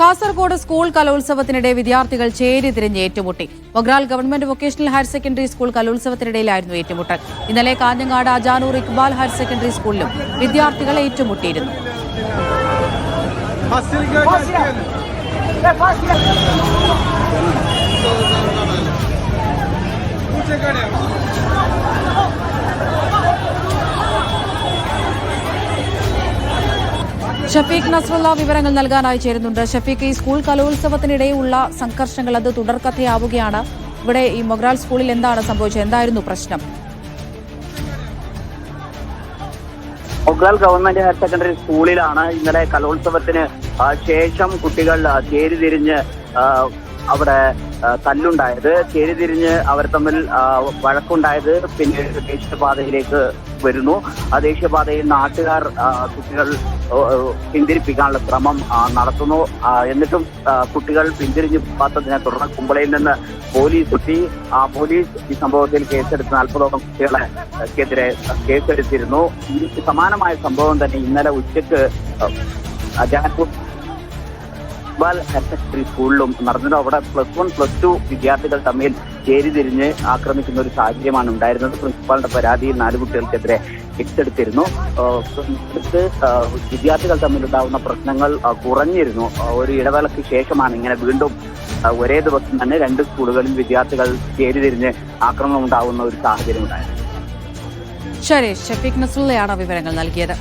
Kasaragod school കലോത്സവത്തിനിടെ വിദ്യാർത്ഥികൾ ചേരി തിരിഞ്ഞ് ഏറ്റുമുട്ടി. Mogral government vocational higher secondary school കലോത്സവത്തിനിടയിലായിരുന്നു ഏറ്റുമുട്ടൽ. ഇന്നലെ കാഞ്ഞങ്ങാട് അജാനൂർ ഇക്ബാൽ ഹയർ സെക്കൻഡറി സ്കൂളിലും വിദ്യാർത്ഥികൾ ഏറ്റുമുട്ടിയിരുന്നു. ഷഫീഖ് നസ്രുള്ള വിവരങ്ങൾ നൽകാനായി ചേരുന്നുണ്ട്. ഷഫീഖ് ഈ സ്കൂൾ കലോത്സവത്തിനിടെയുള്ള സംഘർഷങ്ങൾ അത് തുടർക്കഥയാവുകയാണ്. ഇവിടെ ഈ മൊഗ്രാൽ സ്കൂളിൽ എന്താണ് സംഭവിച്ചത്? എന്തായിരുന്നു പ്രശ്നം? മൊഗ്രാൽ ഗവൺമെന്റ് ഹയർ സെക്കൻഡറി സ്കൂളിലാണ് ഇന്നലെ കലോത്സവത്തിന് ശേഷം കുട്ടികൾ ആ, ചേരിതിരിഞ്ഞ് ആ, അവിടെ തല്ലുണ്ടായത്. ചേരിതിരിഞ്ഞ് അവർ തമ്മിൽ വഴക്കുണ്ടായത് പിന്നീട് ദേശീയപാതയിലേക്ക് വരുന്നു. ആ ദേശീയപാതയിൽ നാട്ടുകാർ കുട്ടികൾ പിന്തിരിപ്പിക്കാനുള്ള ശ്രമം നടത്തുന്നു. എന്നിട്ടും കുട്ടികൾ പിന്തിരിഞ്ഞു പാത്തതിനെ തുടർന്ന് കുമ്പളയിൽ നിന്ന് പോലീസ് എത്തി. ആ പോലീസ് ഈ സംഭവത്തിൽ കേസെടുത്ത് നാൽപ്പതോളം കുട്ടികളെ ക്കെതിരെ കേസെടുത്തിരുന്നു. സമാനമായ സംഭവം തന്നെ ഇന്നലെ ഉച്ചയ്ക്ക് ജാൻപൂർ ഇക്ബാൽ ഹയർ സെക്കൻഡറി സ്കൂളിലും നടന്നത് അവിടെ പ്ലസ് വൺ പ്ലസ് ടു വിദ്യാർത്ഥികൾ തമ്മിൽ ചേരിതിരിഞ്ഞ് ആക്രമിക്കുന്ന ഒരു സാഹചര്യമാണ് ഉണ്ടായിരുന്നത്. പ്രിൻസിപ്പാളിന്റെ പരാതിയിൽ നാല് കുട്ടികൾക്കെതിരെ കേസെടുത്തിരുന്നു വിദ്യാർത്ഥികൾ തമ്മിലുണ്ടാകുന്ന പ്രശ്നങ്ങൾ കുറഞ്ഞിരുന്നു. ഒരു ഇടവേളയ്ക്ക് ശേഷമാണ് ഇങ്ങനെ വീണ്ടും ഒരേ ദിവസം തന്നെ രണ്ട് സ്കൂളുകളിൽ വിദ്യാർത്ഥികൾ ചേരിതിരിഞ്ഞ് ആക്രമണം ഉണ്ടാകുന്ന ഒരു സാഹചര്യം ഉണ്ടായിരുന്നു. ശരി ഷഫീഖ് നസുള്ളയാണ് വിവരങ്ങൾ നൽകിയത്.